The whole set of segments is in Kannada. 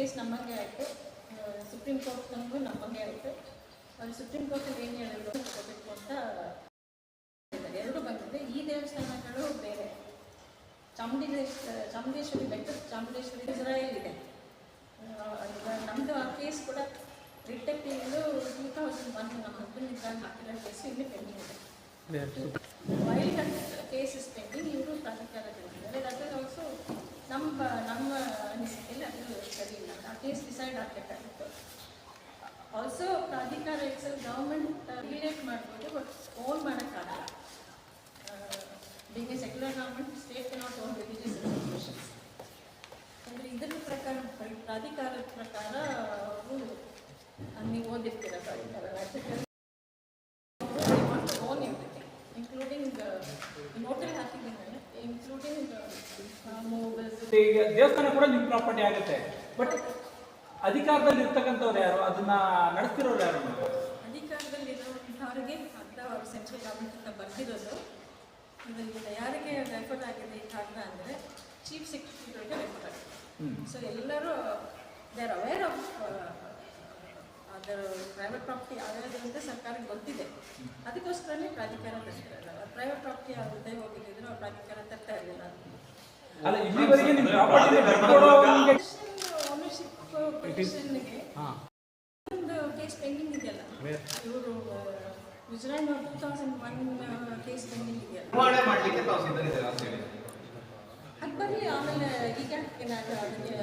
ಕೇಸ್ ನಮ್ಮಂಗೆ ಆಯಿತು. ಸುಪ್ರೀಂ ಕೋರ್ಟ್ ನಮಗೂ ನಮ್ಮಂಗೆ ಆಯಿತು. ಅವ್ರು ಸುಪ್ರೀಂ ಕೋರ್ಟಲ್ಲಿ ಏನು ಹೇಳಿದ್ರು ತಗೋಬೇಕು ಅಂತ ಎರಡು ಬಂದಿದೆ. ಈ ದೇವಸ್ಥಾನಗಳು ಬೇರೆ. ಚಾಮುಂಡೇಶ್ವರಿ ಚಾಮುಂಡೇಶ್ವರಿ ಬೆಟ್ಟ ಚಾಮುಂಡೇಶ್ವರಿ ಇಸ್ರಾಯೇಲ್ ಇದೆ. ನಮ್ಮದು ಆ ಕೇಸ್ ಕೂಡ ಡಿಟೆಕ್ಟಿವ್ದು ಟೂ ತೌಸಂಡ್ ಒನ್ ನಮ್ಮ ಹಸ್ಬೆಂಡ್ ಇದ್ದಾಗ ಹಾಕಿರೋ ಕೇಸು ಇಲ್ಲಿ ಪೆಂಡಿಂಗ್ ಇದೆ. ವೈಲ್ಡ್ ಕೇಸ್ ಇಸ್ ಪೆಂಡಿಂಗ್ ಇವರು ಪ್ರಾಧಿಕಾರಗಳಿದ್ದಾರೆ ದಟ್ ಇಸ್ ಆಲ್ಸೋ ನಮ್ಮ ನಮ್ಮ ಅನಿಸಿಕೆಯಲ್ಲಿ ಅದು ಸರಿ ಇಲ್ಲ. ಆ ಕೇಸ್ ಡಿಸೈಡ್ ಆಗಬೇಕಾಗಿತ್ತು. ಆಲ್ಸೋ ಪ್ರಾಧಿಕಾರ ಇಟ್ಸಲ್ ಗೌರ್ಮೆಂಟ್ ರಿಲೇಟ್ ಮಾಡ್ಬೋದು ಬಟ್ ಓನ್ ಮಾಡೋಕ್ಕಾಗಲ್ಲ. Being secular government state cannot own religious institutions ಅಂದರೆ ಇದರ ಪ್ರಕಾರ ಪ್ರಾಧಿಕಾರದ ಪ್ರಕಾರ ಅವರು ನೀವು ಓದಿರ್ತೀರ ಪ್ರಾಧಿಕಾರ ರಾಜ್ಯದಲ್ಲಿ ಓನ್ ಎವ್ರಿಥಿಂಗ್ ಇನ್ಕ್ಲೂಡಿಂಗ್ ನೋಟಲ್ ಹಾಕಿದ್ದೀನಿ ಇನ್ಕ್ಲೂಡಿಂಗ್ ಮೂವಲ್ಸ್ ಈಗ ದೇವಸ್ಥಾನ ಕೂಡ ನಿಮ್ಮ ಪ್ರಾಪರ್ಟಿ ಆಗುತ್ತೆ. ಬಟ್ ಅಧಿಕಾರದಲ್ಲಿ ಇರ್ತಕ್ಕಂಥವ್ರು ಯಾರು? ಅದನ್ನ ನಡೆಸ್ತಿರೋರು ಯಾರು? ನೀವು? ಅಧಿಕಾರದಲ್ಲಿರುವಂಥವ್ರಿಗೆ ಅಂತ ಅವರು ಸೆಂಟ್ರಲ್ ಗೌರ್ಮೆಂಟ್ ಅಂತ ಬರ್ತಿರೋದು ಇದರಿಂದ ಯಾರಿಗೆ ರೆಫರ್ ಆಗಿದೆ ಈ ಕಾಗದ ಅಂದರೆ ಚೀಫ್ ಸೆಕ್ರೆಟರಿಗೆ ರೆಫರ್ ಆಗಿದೆ. ಸೊ ಎಲ್ಲರೂ ದೇ ಆರ್ ಅವೇರ್ ಆಫ್ ಅದರ ಪ್ರೈವೇಟ್ ಪ್ರಾಪರ್ಟಿ ಯಾವ್ಯಾವುದು ಅಂತ ಸರ್ಕಾರಕ್ಕೆ ಗೊತ್ತಿದೆ. ಅದಕ್ಕೋಸ್ಕರನೇ ಪ್ರಾಧಿಕಾರ ತರ್ತಿರಲ್ಲ ಪ್ರೈವೇಟ್ ಪ್ರಾಪರ್ಟಿ ಅವ್ರದ್ದೇ ಹೋಗಿದ್ದಿದ್ರು ಅವ್ರು ಪ್ರಾಧಿಕಾರ ತರ್ತಾ ಇರಲಿಲ್ಲ ಅಲ್ಲ ಇಲ್ಲಿವರೆಗೆ ನಿಮ್ಮ ಪ್ರಾಪರ್ಟಿ ಒಂದು ಕೇಸ್ ಪೆಂಡಿಂಗ್ ಇದೆಯಲ್ಲ? ಇವರು Gujarat two thousand one case pending ಇದೆಯಲ್ಲ? ನಿರ್ವಹಣೆ ಮಾಡ್ಲಿಕ್ಕೆ ತಾವು ಸಿದ್ಧರಿದ್ದೀರಾ ಅಂತ ಹೇಳಿ. ಅದು ಬರಲಿ ಆಮೇಲೆ ಈಗ ನಾನು ಅದಕ್ಕೆ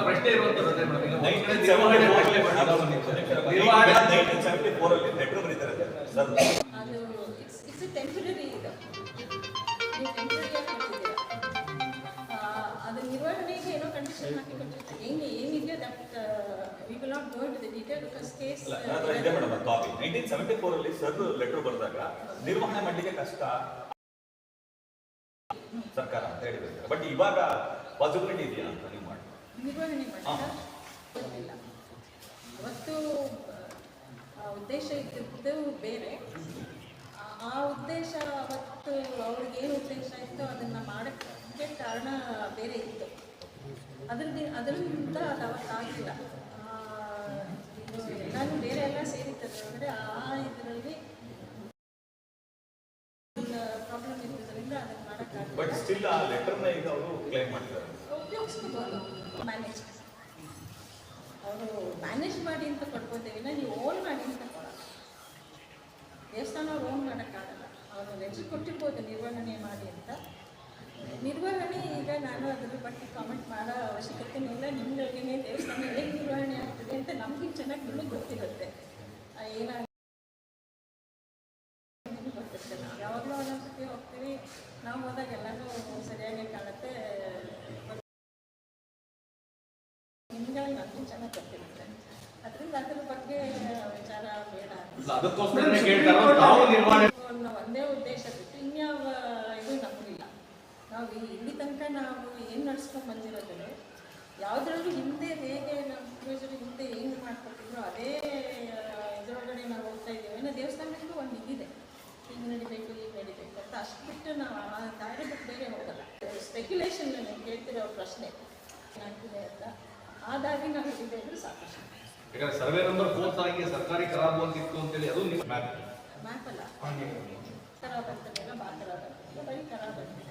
ಪ್ರಶ್ನೆ ಒಂದ್ ಕಡೆ ನಿರ್ವಹಣೆ not go to the detail ಅಲ್ಲ, ನನ್ನ ಹತ್ರ ಇದೆ madam copy nineteen seventy four ಅಲ್ಲಿ ಸರ್ ಲೆಟರ್ ಬರೆದಾಗ ನಿರ್ವಹಣೆ ಮಾಡ್ಲಿಕ್ಕೆ ಕಷ್ಟ. ಸರ್ಕಾರ ಅಂತ ಹೇಳಿದ್ರು ಬಟ್ ಇವಾಗ ಪಾಸಿಬಿಲಿಟಿ ಇದೆಯಾ ಅಂತ ನೀವು ಮಾಡಿ. ನಿರ್ವಹಣೆ ಮಾಡಿಲ್ಲ ಅವತ್ತು ಆ ಉದ್ದೇಶ ಇದ್ದಿದ್ದು ಬೇರೆ. ಆ- ಉದ್ದೇಶ ಅವತ್ತು ಅವ್ರಿಗೆ ಏನು ಉದ್ದೇಶ ಇತ್ತು ಅದನ್ನ ಮಾಡಕ್ಕೆ ಕಾರಣ ಬೇರೆ ಇತ್ತು. ಅದರಿಂದ ಅದರಿಂದ ಅದು ಅವತ್ತು ಆಗಿಲ್ಲ ಆ, ಇದು ಎಲ್ಲಾನು ಬೇರೆ ಎಲ್ಲ ಸೇರಿರ್ತದೆ ಅಂದರೆ ಆ ಇದರಲ್ಲಿ ಪ್ರಾಬ್ಲಮ್ ಇರೋದ್ರಿಂದ ಅದನ್ನು ಮಾಡೋಕ್ಕಾಗಲ್ಲ ಬಟ್ ಸ್ಟಿಲ್ ಆ ಲೆಟರ್ನ ಈಗ ಅವರು ಕ್ಲೈಮ್ ಮಾಡ್ತಾರೆ. ಉಪಯೋಗಿಸ್ಕೋಬೋದು ಮ್ಯಾನೇಜ್ ಅವರು ಮ್ಯಾನೇಜ್ ಮಾಡಿ ಅಂತ ಕೊಡ್ಬೋದೇ ವಿನ ನೀವು ಓನ್ ಮಾಡಿ ಅಂತ ಕೊಡಲ್ಲ. ದೇವಸ್ಥಾನ ಅವ್ರು ಓನ್ ಮಾಡೋಕ್ಕಾಗಲ್ಲ ಅವರು ಲೆಟರ್ ಕೊಟ್ಟಿರ್ಬೋದು ನಿರ್ವಹಣೆ ಮಾಡಿ ಅಂತ. ನಿರ್ವಹಣೆ ಈಗ ನಾನು ಅದ್ರ ಬಗ್ಗೆ ಕಾಮೆಂಟ್ ಮಾಡೋ ಅವಶ್ಯಕತೆ ಇಲ್ಲ. ನಿಮ್ಗೆ ದೇವಸ್ಥಾನ ಹೇಗೆ ನಿರ್ವಹಣೆ ಆಗ್ತದೆ ಅಂತ ನಮ್ಗೆ ಚೆನ್ನಾಗಿ ನಿಮಗೆ ಗೊತ್ತಿರುತ್ತೆ. ಆ, ಏನಾಗ ಗೊತ್ತಿರುತ್ತೆ ನಾವು ಯಾವಾಗಲೂ ಒಂದೊಂದ್ಸತಿ ಹೋಗ್ತೀವಿ ನಾವು ಹೋದಾಗ ಎಲ್ಲನೂ ಸರಿಯಾಗಿ ಕಾಣುತ್ತೆ ನಿಮ್ಗೆ ನನಗೂ ಚೆನ್ನಾಗಿ ಗೊತ್ತಿರುತ್ತೆ ಅದರಿಂದ ಅದ್ರ ಬಗ್ಗೆ ವಿಚಾರ ಬೇಡ ಒಂದೇ ಉದ್ದೇಶ ಬಿಟ್ಟು ಇನ್ಯಾವ ಇದು ನಮಗಿಲ್ಲ. ನಾವು ಇಲ್ಲಿ ತನಕ ನಾವು ಏನು ನಡ್ಸ್ಕೊಂಡು ಬಂದಿರೋದ್ರೆ ಯಾವುದ್ರಲ್ಲೂ ಹಿಂದೆ ಹೇಗೆ ನಮ್ಮ ಪೂರ್ವಜರು ಹಿಂದೆ ಏನು ಮಾಡ್ಕೊಟ್ಟಿದ್ರು ಅದೇ ಆ, ಇದ್ರೊಳಗಡೆ ನಾವು ಹೋಗ್ತಾ ಇದ್ದೀವಿ. ಇನ್ನು ದೇವಸ್ಥಾನಕ್ಕೂ ಒಂದು ಇದಿದೆ. ಹಿಂಗೆ ನಡಿಬೇಕು ಈಗ ನಡಿಬೇಕು ಅಂತ ಅಷ್ಟು ಬಿಟ್ಟು ನಾವು ಆ ದಾರಿ ಬಿಟ್ಟು ಬೇರೆ ಹೋಗಲ್ಲ. ಸ್ಪೆಕ್ಯುಲೇಷನ್ ನಾನು ಕೇಳ್ತಿರೋ ಪ್ರಶ್ನೆ ಏನಾಗ್ತಿದೆ ಅಂತ ಆ ನಾವು ಇದೆ ಅಂದ್ರೆ ಸಾಕಷ್ಟು. ಯಾಕಂದ್ರೆ ಸರ್ವೆ ನಂಬರ್ ಫೋರ್ತ್ ಆಗಿ ಸರ್ಕಾರಿ ಖರಾಬ್ ಅಂತಿತ್ತು ಅಂತೇಳಿ ಅದು ನಿಮ್ಮ ಮ್ಯಾಪ್ ಮ್ಯಾಪ್ ಅಲ್ಲ. ಖರಾಬ್ ಆಗ್ತದೆಲ್ಲ ಭಾಳ ಖರಾಬ್ ಆಗ್ತದೆ ಬರೀ ಖರಾಬ್ ಆಗ್ತದೆ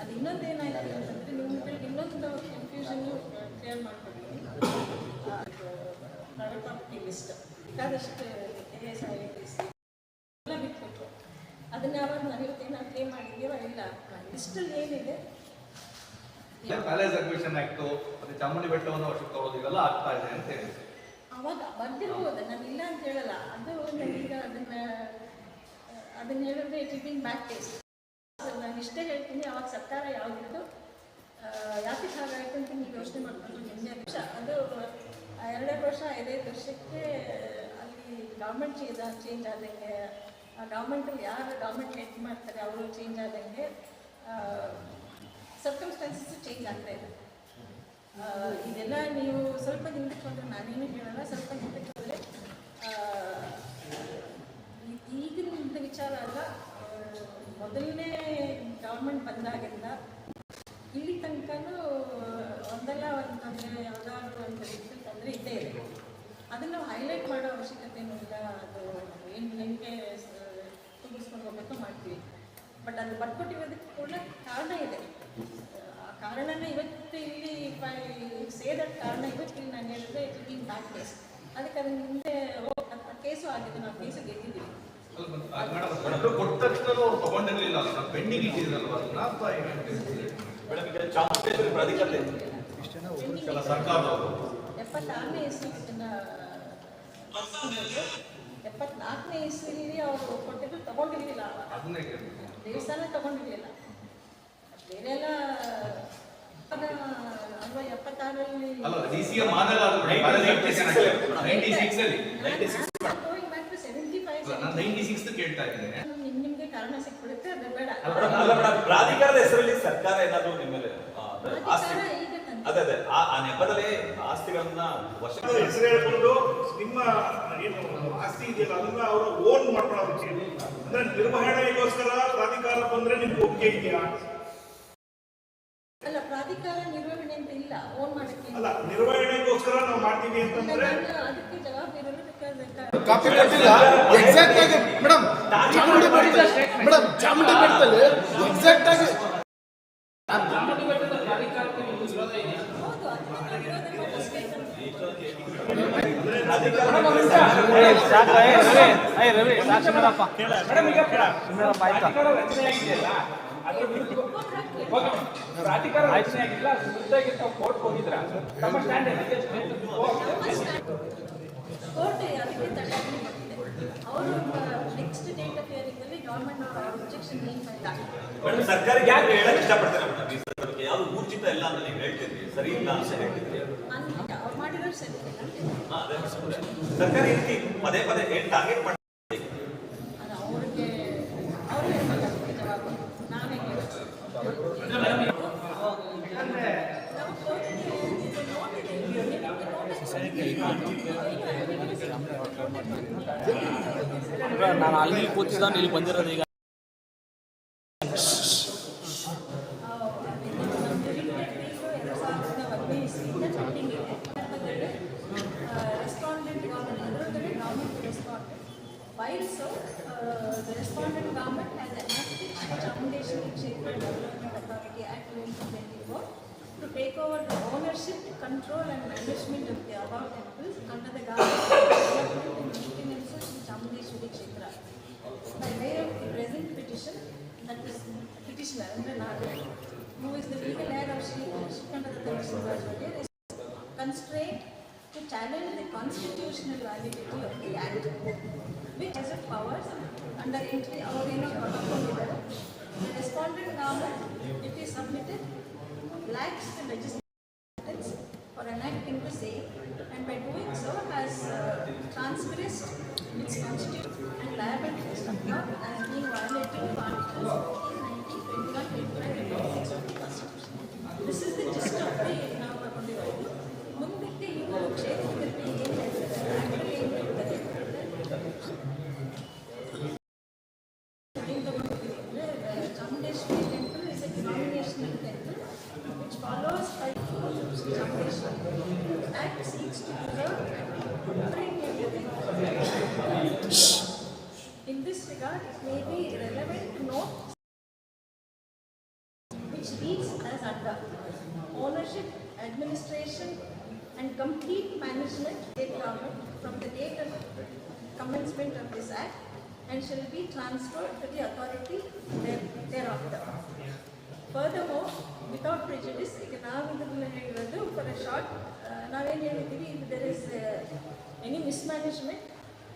ಅದು ಇನ್ನೊಂದು ಏನಾಯ್ತು ಅಂತಂದರೆ ನಿಮ್ಗಳಿಗೆ ಇನ್ನೊಂದು ಕನ್ಫ್ಯೂಷನ್ ಕ್ಲಿಯರ್ ಮಾಡ್ಕೊಡ್ತೀನಿ ಪ್ರೈವೇಟ್ ಪ್ರಾಪರ್ಟಿ ಲಿಸ್ಟ್. ಬೇಕಾದಷ್ಟು ಕೆ ಎಸ್ ಐ ಎಲ್ಲ ಬಿಟ್ಬಿಟ್ರು. ಅದನ್ನ ಯಾವಾಗ ನಾವು ಇವತ್ತೇನು ಕ್ಲೇಮ್ ಮಾಡಿದ್ದೀವ ಇಲ್ಲ. ಲಿಸ್ಟಲ್ಲಿ ಏನಿದೆ? ಪ್ಯಾಲೇಸ್ ಅಡ್ಮಿಷನ್ ಆಕ್ಟ್ ಮತ್ತೆ ಚಾಮುಂಡಿ ಬೆಟ್ಟವನ್ನು ವರ್ಷಕ್ಕೆ ತಗೊಳ್ಳೋದು ಇವೆಲ್ಲ ಆಗ್ತಾ ಇದೆ ಅಂತ ಹೇಳಿ. ಅವಾಗ ಬಂದಿರ್ಬೋದು. ನಾನು ಇಲ್ಲ ಅಂತ ಹೇಳಲ್ಲ. ಅದು ನನಗೀಗ ಅದನ್ನ ಅದನ್ನ ಹೇಳಿದ್ರೆ ಇಟ್ ಬಿನ್ ಬ್ಯಾಕ್ ಕೇಸ್ ನಾನು ಇಷ್ಟೇ ಹೇಳ್ತೀನಿ. ಅವಾಗ ಸರ್ಕಾರ ಯಾವುದಿತ್ತು ಯಾಕೆ ಹಾಗಾಯ್ತು ಅಂತ ನೀವು ಯೋಚನೆ ಮಾಡ್ಕೊಂಡು ನಿನ್ನೆ. ವರ್ಷ ಅದು ಎರಡನೇ ಎರಡೆರಡು ವರ್ಷ ಐದೈದು ವರ್ಷಕ್ಕೆ ಗೌರ್ಮೆಂಟ್ ಚೇಂಜ್ ಚೇಂಜ್ ಆದಂಗೆ ಗೌರ್ಮೆಂಟಲ್ಲಿ ಯಾರು ಗೌರ್ಮೆಂಟ್ ಹೆಡ್ ಮಾಡ್ತಾರೆ, ಅವರು ಚೇಂಜ್ ಆದಂಗೆ ಸರ್ಕಮ್ಸ್ಟಾನ್ಸಸ್ ಚೇಂಜ್ ಆಗ್ತಾ ಇದೆ. ಇದೆಲ್ಲ ನೀವು ಸ್ವಲ್ಪ ಹಿಂದಕ್ಕೆ ಹೋದ್ರೆ ನಾನೇನು ಹೇಳಲ್ಲ, ಸ್ವಲ್ಪ ಹಿಂದಕ್ಕೆ ಹೋದರೆ ಈಗಿನ ವಿಚಾರ ಅಲ್ಲ ಮೊದಲನೇ ಗೌರ್ಮೆಂಟ್ ಬಂದಾಗಿಂದ ಇಲ್ಲಿ ತನಕನೂ ಒಂದಲ್ಲ ಒಂದು ಅಂತ ರೀತಿಯಲ್ಲಿ ತೊಂದರೆ ಇದ್ದೇ ಇದೆ ಅದನ್ನು ಹೈಲೈಟ್ ಮಾಡೋ ಅವಶ್ಯಕತೆ ಇಲ್ಲ ಅದು ಏನು ಹೆಂಗೆ ತುಂಬಿಸ್ಕೊಂಡು ಹೋಗ್ಬೇಕು ಮಾಡ್ತೀವಿ. ಬಟ್ ಅದು ಬರ್ಕೊಟ್ಟಿರೋದಕ್ಕೆ ಕೂಡ ಕಾರಣ ಇದೆ. ಆ ಕಾರಣನ ಇವತ್ತು ಇಲ್ಲಿ ಸೇದಕ್ಕೆ ಕಾರಣ ಇವತ್ತು ಇಲ್ಲಿ ನಾನು ಹೇಳಿದ್ರೆ ಇಟ್ ಬಿ ಬ್ಯಾಕ್ ಕೇಸ್ ಅದಕ್ಕೆ ಅದನ್ನ ಮುಂದೆ ಕೇಸು ಆಗಿದೆ. ನಾವು ಕೇಸು ಗೆದ್ದಿದ್ದೀವಿ. ಕೊಟ್ಟ ತಕ್ಷಣ ತಗೊಂಡಿರ್ಲಿಲ್ಲ. ಪೆಂಡಿಂಗ್ ಇಟ್ಟಿದ್ರಲ್ವ? ಸರ್ಕಾರದವರು ಎಪ್ಪತ್ತಾರನೇ ಇಸ್ವಿನ ಬರ್ಸ್ಕೊಂಡಿದ್ದು ಎಪ್ಪತ್ನಾಲ್ಕನೇ ಇಸ್ವಿಲಿ ಅವರು ಕೊಟ್ಟಿದ್ದು ತಗೊಂಡಿರ್ಲಿಲ್ಲ. ದೇವಸ್ಥಾನ ತಗೊಂಡಿರ್ಲಿಲ್ಲ. ಬೇರೆ ಎಲ್ಲ ಅಲ್ವಾ ಎಪ್ಪತ್ತಾರರಲ್ಲಿ? ಅಲ್ಲ ಡಿ ಸಿ ಎಂ ಆದಾಗ ಅದು ನೈಂಟಿ ಸಿಕ್ಸ್ ಅಲ್ಲಿ going back to seventy five ಅಲ್ಲ, ನಾನು ನೈಂಟಿ ಸಿಕ್ಸ್ ಕೇಳ್ತಾ ಇದ್ದೇನೆ. ನಿಮ್ಗೆ ಕಾರಣ ಸಿಕ್ಬಿಡುತ್ತೆ ಅದು ಬೇಡ. ಪ್ರಾಧಿಕಾರದ ಹೆಸರಲ್ಲಿ ಸರ್ಕಾರ ಏನಾದ್ರು ನಿಮ್ಮಲ್ಲಿ ಅದೇ. ಅದೇ. ಆ ಆ ನೆಪದಲ್ಲಿ ಆಸ್ತಿಗಳನ್ನ ವಶ ಹೆಸರು ಹೇಳ್ಕೊಂಡು ನಿಮ್ಮ ಏನು ಆಸ್ತಿ ಇದೆಯಲ್ಲ ಅದನ್ನ ಅವರು ಓನ್ ಮಾಡ್ಕೊಳ್ಳೋದಕ್ಕೆ. ಅಂದ್ರೆ ನಿರ್ವಹಣೆಗೋಸ್ಕರ ಪ್ರಾಧಿಕಾರ ಬಂದ್ರೆ ನಿಮ್ಗೆ ಒಪ್ಪಿಗೆ ಇದೆಯಾ? ಅಲ್ಲ ಪ್ರಾಧಿಕಾರ ನಿರ್ವಹಣೆ ಅಂತ ಇಲ್ಲ ಓನ್ ಮಾಡಕ್ಕೆ ಅಲ್ಲ ನಿರ್ವಹಣೆಗೋಸ್ಕರ ನಾವು ಮಾಡ್ತೀವಿ ಅಂತಂದ್ರೆ ಅದಕ್ಕೆ ಜವಾಬ್ದಾರಿ ಬೇಕಾದ್ರೆ ಕಾಪಿ ಕೊಟ್ಟಿಲ್ಲ. ಎಕ್ಸಾಕ್ಟ್ ಆಗಿ ಮೇಡಮ್ ಚಾಮುಂಡಿ ಬೆಟ್ಟದಲ್ಲಿ ಮೇಡಮ್ ಚಾಮುಂಡಿ ಬೆಟ್ಟದಲ್ಲಿ ಎಕ್ಸಾಕ್ಟ್ ಆಗಿ ಚಾಮುಂಡಿ ಬೆಟ್ಟದ ಪ್ರಾಧಿಕಾರಕ್ಕೆ ನೀವು ವಿರೋಧ ಇದೆಯಾ? ಮೇಡಮ್ ಈಗ ಪ್ರಾಧಿಕಾರ ಕೋರ್ಟ್ ನೆಕ್ಸ್ಟ್ ಡೇಟ್ ಸರ್ಕಾರಕ್ಕೆ ಯಾಕೆ ಹೇಳಕ್ ಇಷ್ಟಪಡ್ತಾರೆ ಮೇಡಮ್ ಈ ಸರ್ಕಾರಕ್ಕೆ ಯಾವ್ದು ಊರ್ಜಿತ ಇಲ್ಲ ಅಂತ ನೀವು ಹೇಳ್ತಿದ್ರಿ ಸರಿ ಇಲ್ಲ ಅಂತ ಹೇಳ್ತಿದ್ರಿ ಅಂತ ಅವ್ರು ಮಾಡಿರೋದು ಸರಿ ಇಲ್ಲ ಹಾ, ಅದೇ ಮೇಡಮ್. ಸರ್ಕಾರ ಈ ರೀತಿ ಪದೇ ಪದೇ ಏನ್ ಟಾರ್ಗೆಟ್ ಮಾಡಿ ಅದು ಅವ್ರಿಗೆ ಅವ್ರು ಹೇಳ್ತಾರೆ ಜವಾಬು ನಾನೇ ಹೇಳೋದು ನಾವು ಕೋರ್ಟಿಗೆ ಇದು ನೋಡಿದ್ದೀವಿ. ನಿಮಗೆ ನಾನು ಅಲ್ಲಿ ಕೂತಿದ್ದಾನೆ ಇಲ್ಲಿ ಬಂದಿರೋದು ಈಗ management of the above temples under the government development and maintenance of Chamundeshwari Kshetra. By way of the present petition, that is petitioner, ಅಂದ್ರೆ ನಾನು, who is the legal heir of Sri Srikandadatha Narasimhaswamy, is constrained to challenge the constitutional validity of the act, which has a powers under entry or in a protocol level. The respondent government, it is submitted, lacks the legislative It's constituted and liability is not commencement of this act and shall be transferred to the authority there- thereafter. Furthermore, without prejudice, ಈಗ ನಾವು ಇದರಲ್ಲಿ ಹೇಳಿರೋದು ಫಾರ್ ಅ ಶಾರ್ಟ್ ನಾವೇನು ಹೇಳಿದ್ದೀವಿ if there is uh, any mismanagement,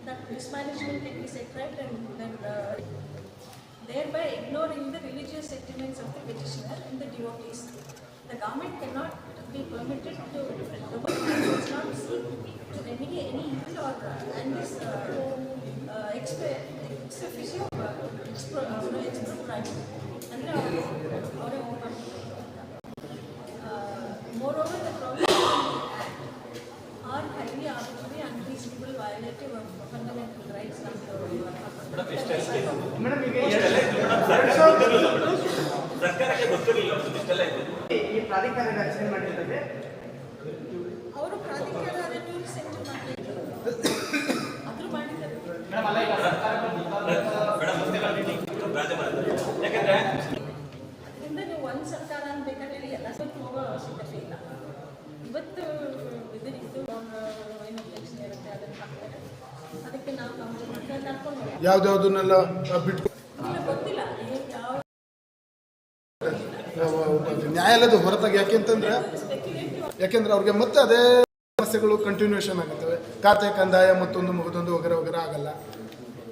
that mismanagement can be set right and then uh, thereby ignoring the religious sentiments of the petitioner and the devotees. The government cannot be permitted to, the government does not seek to remedy any evil or uh, and this uh, uh, exp- ex officio uh, expro- uh, no, expropriate. ಅಂದ್ರೆ ಅವರು ಅವರೇ open Moreover, the provisions in the act are highly arbitrary, unreasonable, violative of fundamental rights ನಮ್ದು ಇಷ್ಟೆಲ್ಲ ಇತ್ತು ಮೇಡಮ್ ಸರ್ಕಾರ ಗೊತ್ತಿರಲಿಲ್ಲ ಮೇಡಮ್ ಸರ್ಕಾರಕ್ಕೆ ಗೊತ್ತಿರಲಿಲ್ಲ ಮೇಡಮ್ ಇಷ್ಟೆಲ್ಲ ಇತ್ತು ಈ ಪ್ರಾಧಿಕಾರ ರಚನೆ ಮಾಡಿರ್ತದೆ ಅವರು ಪ್ರಾಧಿಕಾರ ಯಾಕಂದ್ರೆ ಅದರಿಂದ ನೀವು ಒಂದು ಸರ್ಕಾರ ಅಂತ ಬೇಕಾದ್ರೆ ಹೇಳಿ ಎಲ್ಲ ಸ್ವಲ್ಪ ಹೋಗೋ ಅವಶ್ಯಕತೆ ಇಲ್ಲ ಇವತ್ತು ಇದರಿದ್ದು ಏನು ಎಲೆಕ್ಷನ್ ಇರುತ್ತೆ ಅದನ್ನು ಹಾಕ್ತಾರೆ ಅದಕ್ಕೆ ನಾವು ನಮ್ಮ ನಡ್ಕೊಂಡು ಹೋಗ್ತೀವಿ. ಯಾವ್ದ್ಯಾವ್ದನ್ನೆಲ್ಲ ಬಿಟ್ಟು ಗೊತ್ತಿಲ್ಲ ನ್ಯಾಯಾಲಯದ ಹೊರತಾಗಿ ಯಾಕೆಂತಂದ್ರೆ ಯಾಕೆಂದ್ರೆ ಅವ್ರಿಗೆ ಮತ್ತೆ ಅದೇ ಸಮಸ್ಯೆಗಳು ಕಂಟಿನ್ಯೂಷನ್ ಆಗುತ್ತವೆ. ಖಾತೆ ಕಂದಾಯ ಮತ್ತೊಂದು ಮುಗಿದೊಂದು ವಗರ ಒಗರ ಆಗಲ್ಲ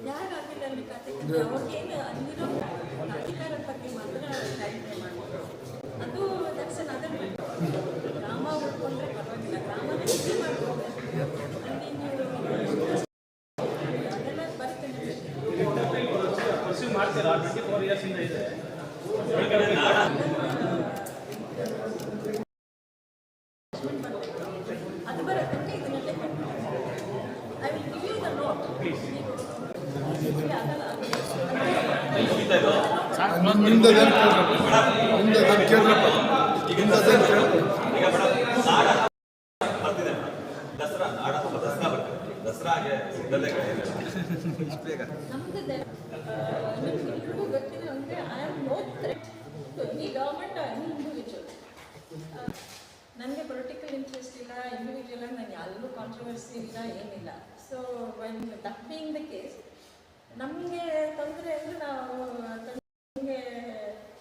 ಯಾರಾಗಿಲ್ಲ ಅಲ್ಲಿ ಖಾತೆ ಅವ್ರಿಗೇನು ಅಂದಿರೋ ಅಧಿಕಾರದ ಬಗ್ಗೆ ಮಾತ್ರ ಕ್ಲಾರಿಫೈ ಮಾಡ್ಬೋದು ಅದು ದಟ್ಸ್ ಅನ್ ಅದರ್ ಗ್ರಾಮ ಉಳ್ಕೊಂಡ್ರೆ ಪರವಾಗಿಲ್ಲ ಗ್ರಾಮ ಹೆಚ್ಚು ಮಾಡ್ಬೋದು ಅಲ್ಲಿ ನೀವು ಅದೆಲ್ಲ ಬರುತ್ತೆ ಪರ್ಸ್ಯೂ ಮಾಡ್ತೀರಾ ಟ್ವೆಂಟಿ ಫೋರ್ ಇಯರ್ಸ್ ಇಂದ ಇದೆ ಅದು ಬರುತ್ತೆ ಇದನ್ನೆಲ್ಲ I will give you the note ಆಗಲ್ಲ ನಿಮ್ದದೇನು ಕೇಳ್ರಪ್ಪ ನಿಮ್ದದೇನು ಕೇಳ್ರಪ್ಪ ನಿಮ್ದದೇನು ಕೇಳ್ರಪ್ಪ ಈಗ ಮೇಡಮ್ ನಾಡ ಬರ್ತಿದೆ ಮೇಡಮ್ ದಸರಾ ದಸರಾಗೆ ಸಿದ್ಧತೆಗಳಿದೆ ನಮ್ದು ದೆ- ಆ, ನಿಮ್ಗೆಲ್ರಿಗೂ ಗೊತ್ತಿದೆ ಅಂದರೆ I am no threat to any government any individual ನನಗೆ ಪೊಲಿಟಿಕಲ್ ಇಂಟ್ರೆಸ್ಟ್ ಇಲ್ಲ ಇಂಡಿವಿಜುವಲ್ ಆಗಿ ನಾನು ಅಲ್ಲೂ ಕಾಂಟ್ರವರ್ಸಿ ಇಲ್ಲ ಏನಿಲ್ಲ. So when that being the case ನಮಗೆ ತೊಂದರೆ ಅಂದರೆ ನಾವು ತಂದೆ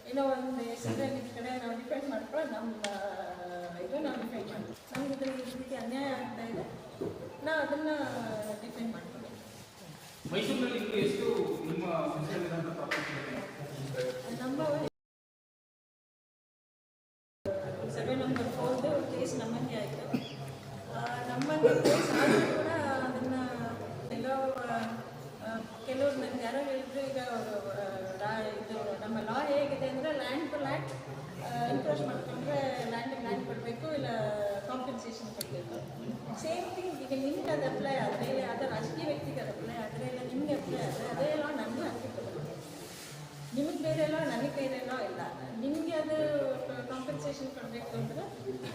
ಏನೋ ಒಂದು ನಿಮ್ಮ ಕಡೆ ನಾವು ಡಿಪೆಂಡ್ ಮಾಡ್ಕೊಳ್ಳೋ ನಮ್ಮ ಇದು ನಾವು ಡಿಪೆಂಡ್ ಮಾಡ್ತೀವಿ ನಮ್ಗೆ ಇದ್ರ ಈ ರೀತಿ ಅನ್ಯಾಯ ಆಗ್ತಾ ಇದೆ. ನಾವು ಅದನ್ನು ಡಿಪೆಂಡ್ ಮಾಡ್ತೀವಿ ಮೈಸೂರಿನಲ್ಲಿ ಎಷ್ಟು ನಿಮ್ಮ? ನಮ್ಮ ಸರ್ವೆ ನಂಬರ್ ಫೋರ್ದು ಕೇಸ್ ನಮ್ಮಲ್ಲಿ ಆಯಿತು ನಮ್ಮಲ್ಲಿ ಕೇಸ್ ಆದರೂ ಕೂಡ ಅದನ್ನು ಎಲ್ಲೋ ಆ, ಕೆಲವ್ರು ನನಗೆ ಯಾರೋ ಹೇಳಿದ್ರು ಈಗ ಅವರು ಇದು ನಮ್ಮ ಲಾ ಹೇಗಿದೆ ಅಂದರೆ ಲ್ಯಾಂಡ್ ಟು ಲ್ಯಾಂಡ್ ಎನ್ಕ್ರೋಚ್ ಮಾಡ್ಕೊಂಡ್ರೆ ಲ್ಯಾಂಡ್ ಲ್ಯಾಂಡ್ ಕೊಡಬೇಕು ಇಲ್ಲ ಕಾಂಪನ್ಸೇಷನ್ ಕೊಡಬೇಕು ಸೇಮ್ ಥಿಂಗ್ ಈಗ ನಿಮ್ಗೆ ಅದು ಅಪ್ಲೈ ಆದರೆ ಅದು ರಾಜಕೀಯ ವ್ಯಕ್ತಿಗೆ ಅದು ಅಪ್ಲೈ ಆದರೆ ಇಲ್ಲ ನಿಮಗೆ ಅಪ್ಲೈ ಆದರೆ ಅದೇ ಲಾ ನನಗೂ ಅಪ್ಲಿಕಬಲ್ ನಿಮಗೆ ಬೇರೆ ಎಲ್ಲ ನನಗೆ ಬೇರೆ ಎಲ್ಲ ಇಲ್ಲ ನಿಮಗೆ ಅದು ಕಾಂಪನ್ಸೇಷನ್ ಕೊಡಬೇಕು ಅಂದರೆ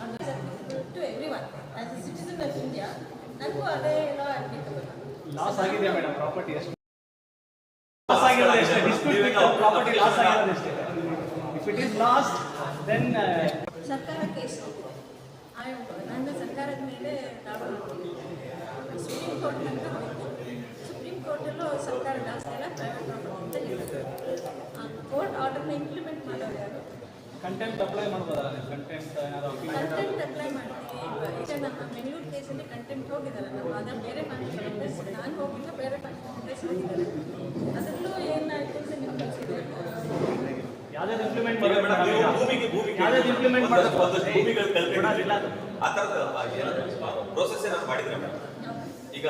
ಅದು to every one as a citizen of India ನನಗೂ ಅದೇ ಎಲ್ಲ ಅಪ್ಲಿಕಬಲ್ ಲಾಸ್ ಆಗಿದೆ ಮೇಡಮ್ ಪ್ರಾಪರ್ಟಿ ಎಷ್ಟು ಲಾಸ್ ಆಗಿರೋದು ಎಷ್ಟು ಡಿಸ್ಪ್ಯೂಟ್ ಪ್ರಾಪರ್ಟಿ ಲಾಸ್ ಆಗಿರೋದು ಎಷ್ಟು if it is loss then ಸರ್ಕಾರ ಕೇಸ್ ನನ್ನ ಸರ್ಕಾರದ ಮೇಲೆ ದಾವೆ ಮಾಡ್ತೀನಿ ಸುಪ್ರೀಂ ಕೋರ್ಟ್ ತನಕ ಹೋಯ್ತು ಸುಪ್ರೀಂ ಕೋರ್ಟಲ್ಲೂ ಸರ್ಕಾರ ಪ್ರೈವೇಟ್ ಪ್ರಾಪರ್ಟಿ ಅಂತ ಹೇಳಿದ್ರು ಕೋರ್ಟ್ ಆರ್ಡರ್ನ ಇಂಪ್ಲಿಮೆಂಟ್ ಮಾಡೋದು ಯಾರು? ಕಂಟೆಂಟ್ ಅಪ್ಲೈ ಮಾಡ್ಬೋದಾ? ಕಂಟೆಂಟ್ ಏನಾದ್ರು appeal ಕಂಟೆಂಟ್ ಅಪ್ಲೈ ಮಾಡ್ತೀವಿ ಈಗ ನಮ್ಮ ಬೆಂಗಳೂರು ಕಂಟೆಂಟ್ ಹೋಗಿದ್ದಾರೆ. ನಮ್ಮ ಅದರ ಬೇರೆ ನಾನು ಹೋಗಿಲ್ಲ ಬೇರೆ ಹೋಗಿದ್ದಾರೆ. ಅದರಲ್ಲೂ ಏನಾಯ್ತು ಅಂತ ನಿಮ್ಗೆ ಯಾವ್ದಾದ್ರು ಇಂಪ್ಲಿಮೆಂಟ್ ಮಾಡಬೇಕು ಭೂಮಿಗೆ ಭೂಮಿಗೆ ಯಾವ್ದಾದ್ರು ಇಂಪ್ಲಿಮೆಂಟ್ ಭೂಮಿಗಳು ಆ ಥರದ ಪ್ರೋಸೆಸ್ ಏನಾದ್ರು ಮಾಡಿದ್ರೆ ಮೇಡಮ್? ಈಗ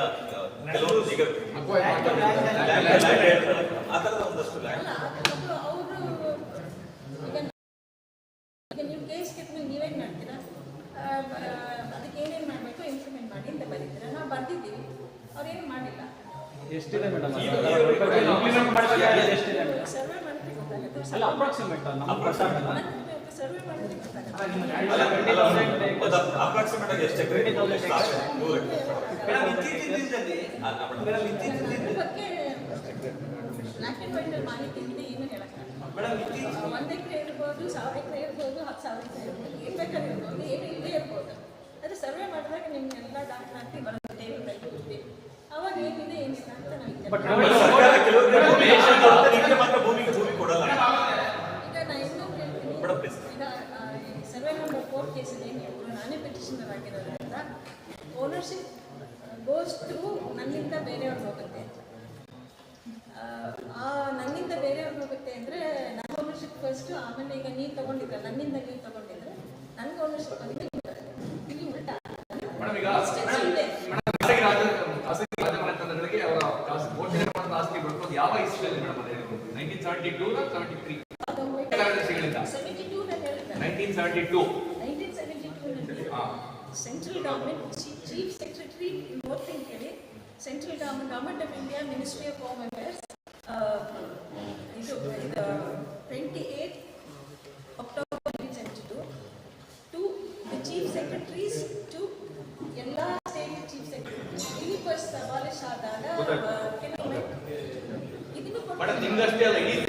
ಕೆಲವರು ಈಗ. ಆ ಥರದ ಒಂದಷ್ಟು ಲ್ಯಾಂಡ್ ಅಲ್ಲ ಅದು ಅವರು ಈಗ ಈಗ ನೀವು ಕೇಸ್ ಕೆತ್ತಮೇಲೆ ನೀವೇನು ಮಾಡ್ತೀರಾ ಆ, ಬ- ಅದಕ್ಕೆ ಏನೇನು ಮಾಡಬೇಕು ಇಂಪ್ಲಿಮೆಂಟ್ ಮಾಡಿ ಅಂತ ಬರೀತೀರಾ ನಾವು ಬರ್ದಿದ್ದೀವಿ ಅವ್ರೇನು ಮಾಡಿಲ್ಲ ಎಷ್ಟಿದೆ ಮೇಡಮ್ ಇಂಪ್ಲಿಮೆಂಟ್ ಮಾಡಬೇಕಾದ್ರೆ ಎಷ್ಟಿದೆ ಮೇಡಮ್ ಸರ್ವೆ ಮಾಡಿದ್ರೆ ಗೊತ್ತಾಗುತ್ತೆ ಅಲ್ಲ ಅಪ್ರಾಕ್ಸಿಮೇಟ್ ನಮ್ಮ ಪ್ರಕಾರ. ಸರ್ವೆ ಮಾಡಿದ್ರೆ ಗೊತ್ತಾಗುತ್ತೆ ಅಪ್ರಾಕ್ಸಿಮೇಟ್ ಆಗಿ ಎಷ್ಟು ಎಕರೆ? ಮೇಡಮ್, ವೈಟ್ ಮಾಹಿತಿ ಇದೆ ಏನು ಹೇಳಕ್ಕಾಗಲ್ಲ ಒಂದು ಎಕರೆ ಇರ್ಬೋದು ಸಾವಿರ ಎಕರೆ ಇರ್ಬೋದು ಹತ್ತು ಸಾವಿರ ಎಕರೆ ಇರ್ಬೋದು ಏನು ಬೇಕಾದ್ರೆ ಇರ್ಬೋದು ಏನು ಇಲ್ಲೇ ಇರ್ಬೋದು. ಅದು ಸರ್ವೆ ಮಾಡಿದಾಗ ನಿಮ್ಗೆಲ್ಲ ಟೇಬಲ್ ಮೇಲೆ ಕೂತ್ವಿ ಅವಾಗ ಏನಿದೆ ಏನಿಲ್ಲ ಅಂತ ನಾವು ಬಟ್ ಸರ್ಕಾರ ಕೆಲವ್ರಿಗೆ permission ಕೊಡುತ್ತೆ, ನಿಮ್ಗೆ ಮಾತ್ರ ಭೂಮಿಗೆ ಭೂಮಿ ಕೊಡಲ್ಲ ಈಗ ನಾನು ಇನ್ನೊಂದು ಹೇಳ್ತೀನಿ ಮೇಡಮ್, please. ಈಗ ಸರ್ವೆ ನಂಬರ್ ಫೋರ್ ಕೇಸಲ್ಲಿ ಏನು ಹೇಳಿದ್ರು ನಾನೇ ಪೆಟಿಷನರ್ ಆಗಿರೋದ್ರಿಂದ ಓನರ್ಶಿಪ್ ಗೋಸ್ ಥ್ರೂ ನನ್ನಿಂದ ಬೇರೆಯವ್ರಿಗೆ ಹೋಗುತ್ತೆ. ಆ, ನನ್ನಿಂದ ಬೇರೆಯವ್ರಿಗೆ ಹೋಗುತ್ತೆ ಅಂದರೆ ನನ್ನ ಓನರ್ಶಿಪ್ ಫಸ್ಟು ಆಮೇಲೆ ಈಗ ನೀವು ತಗೊಂಡಿದ್ರೆ ನನ್ನಿಂದ ನೀವು ತಗೊಂಡಿದ್ರೆ ನನಗೆ ಓನರ್ಶಿಪ್ ಬಂದು ಯಾವ ಇಸ್ವಿಯಲ್ಲಿ madam nineteen seventy two seventy three nineteen seventy two central government ಮೂರು ತಿಂಗಳು central government of India ministry of home affairs ಇದು ಇದು twenty eight October nineteen to to the chief secretaries to ಎಲ್ಲ state chief secretaries lepers abolish ಆದಾಗ ಇದನ್ನು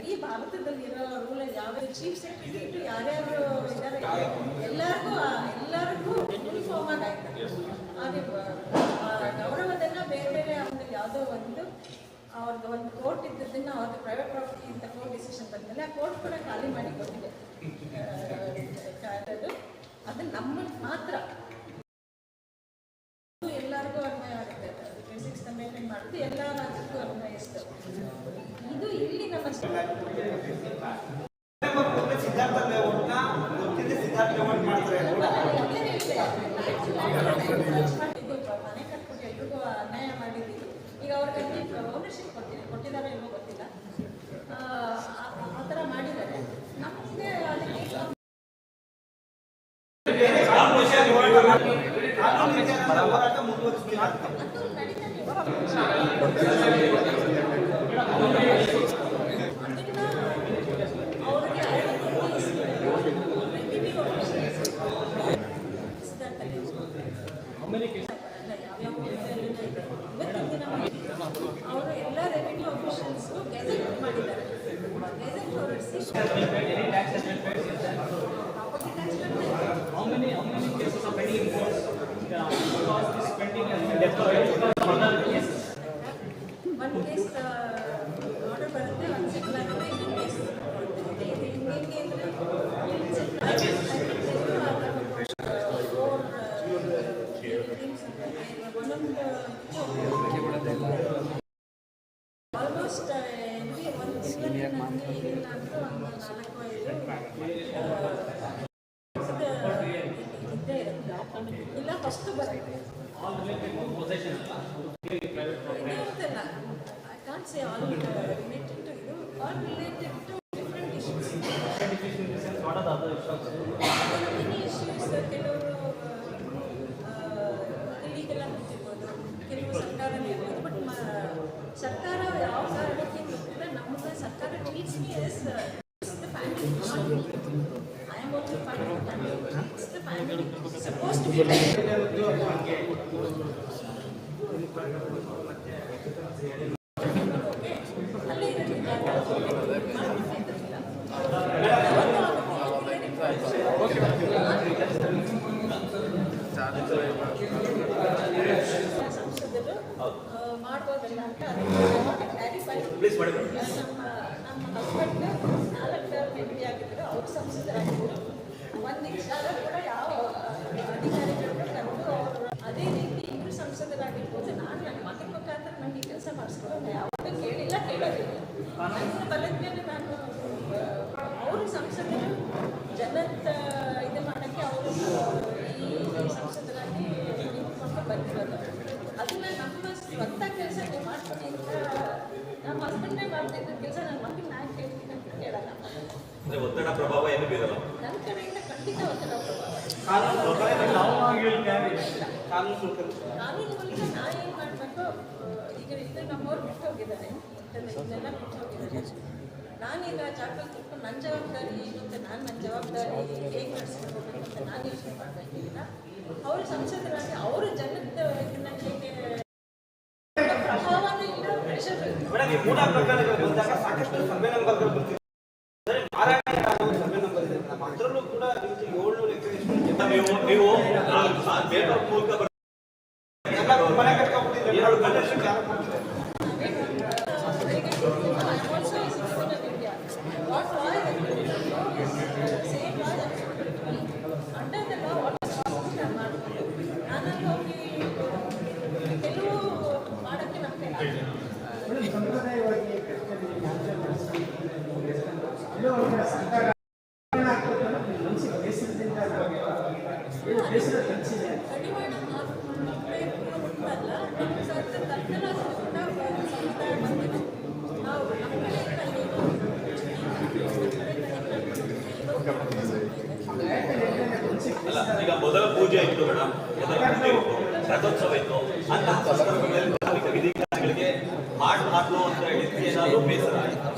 ಈ ಭಾರತದಲ್ಲಿರೋ ರೂಲ್ ಯಾವ ಚೀಫ್ ಸೆಕ್ರೆಟರಿ ಅವ್ರದ್ದು ಒಂದು ಕೋರ್ಟ್ ಇದ್ದಿದ್ದನ್ನ ಅವ್ರದ್ದು ಪ್ರೈವೇಟ್ ಪ್ರಾಪರ್ಟಿ ಅಂತ ಕೋರ್ಟ್ ಡಿಸಿಷನ್ ಬಂದಮೇಲೆ ಆ ಕೋರ್ಟ್ ಕೂಡ ಖಾಲಿ ಮಾಡಿ ಕೊಟ್ಟಿದೆ. ಅದು. ನಮ್ಮ ಮಾತ್ರ. ಎಲ್ಲರಿಗೂ ಅನ್ವಯ ಆಗುತ್ತೆ. ಸಿಕ್ಸ್ ಅಮೆಂಡ್ಮೆಂಟ್ ಮಾಡಿದ್ದು ಎಲ್ಲ ರಾಜ್ಯಕ್ಕೂ ಅನ್ವಯಿಸ್ತು. ಇದು ಇಲ್ಲಿ ನಮ್ಮ ಅವರು ಎಲ್ಲ ರೆವಿನ್ಯೂ ಅಫಿಷಿಯಲ್ಸ್ಗೂ ಗೆಜೆಟ್ ಮಾಡಿದ್ದಾರೆ ಗೆಜೆಟ್ ಇಲ್ಲ ಫಸ್ಟ್ ಬರುತ್ತೆ I can't say all related to you all related to please ಮಾಡಿ ನಮ್ಮ ಹಸ್ಬೆಂಡ್ ನಾಲ್ಕು ಟರ್ಮ್ ಎಂ ಪಿ ಆಗಿದ್ರು ಅವ್ರು ಒಂದು ನಿಮಿಷ ಅಂದ್ರೆ ಒತ್ತಡ ಪ್ರಭಾವ ಏನು ಬೀರಲ್ಲ. ಜವಾಬ್ದಾರಿ ಅಂತ ನಾನು ಜವಾಬ್ದಾರಿ ಅಂತ ನಾನು ಯೋಚನೆ ಮಾಡ್ತಾ ಅವರು ಅವರು ಸಾಕಷ್ಟು ಸಂವೇದನೆಗಳು ಬರ್ತಿದೆ మంత్రులు కూడా ఏళ్ళు లెక్క వేసుకుని మేము మేము పేపర్ మూలుగా ಅಲ್ಲ, ಈಗ ಮೊದಲ ಪೂಜೆ ಇತ್ತು ಮೇಡಮ್ ಮೊದಲ ರಥೋತ್ಸವ ಇತ್ತು. ಅಂತಹ ಸಂದರ್ಭದಲ್ಲಿ ಧಾರ್ಮಿಕ ವಿಧಿಗಳಿಗೆ ಹಾಡು ಹಾಡು ಅಂತ ಹೇಳಿದ್ರೆ ಏನಾದರೂ ಬೇಸರ ಅಂತಲ್ಲ